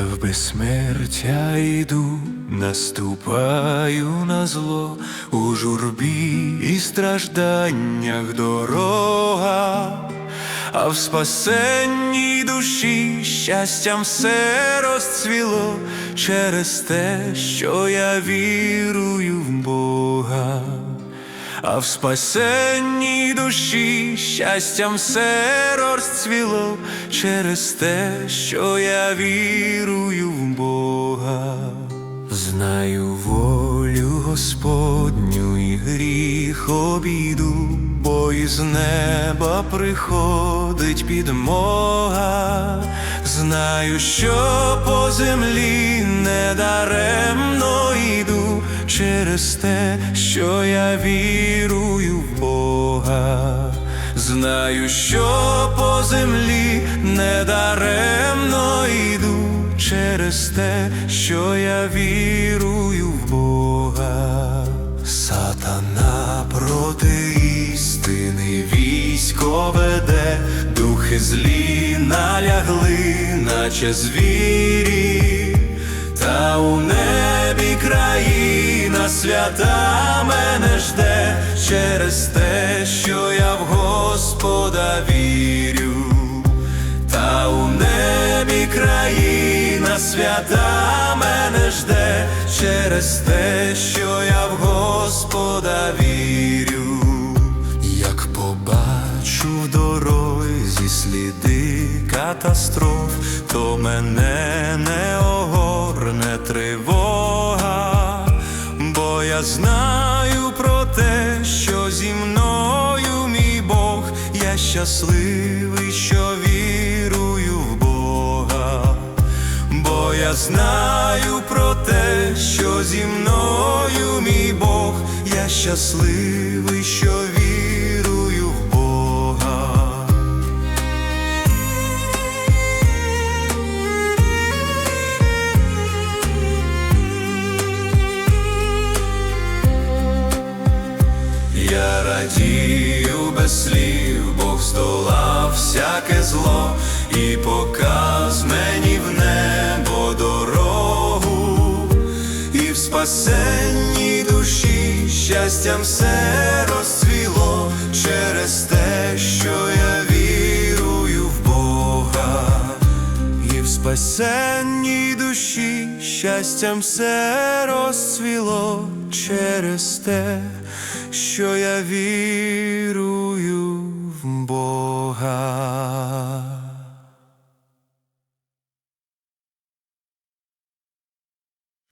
безсмертя йду, наступаю на зло у журбі і стражданнях дорога, а в спасенній душі щастям все розцвіло через те, що я вірую в Бога. А в спасенній душі щастям все розцвіло через те, що я вірую в Бога. Знаю волю Господню і гріх обійду, бо із неба приходить підмога. Знаю, що по землі недаремно йду через те, що я вірую в Бога. Знаю, що по землі недаремно йду через те, що я вірую в Бога. Сатана проти істини військо веде, духи злі налягли, наче звірі, та у небі країна свята мене жде через те, що я в Господа вірю. Та у небі країна свята мене жде через те, що я в Господа вірю. Як побачу в дорозі сліди катастроф, то мене не огорне тривога, знаю про те, що зі мною мій Бог, я щасливий, що вірую в Бога, бо я знаю про те, що зі мною мій Бог, я щасливий, що вірую Я радію без слів, Бог здолав всяке зло і показ мені в небо дорогу, і в спасенній душі щастям все спасенній душі щастям все розцвіло через те, що я вірую в Бога.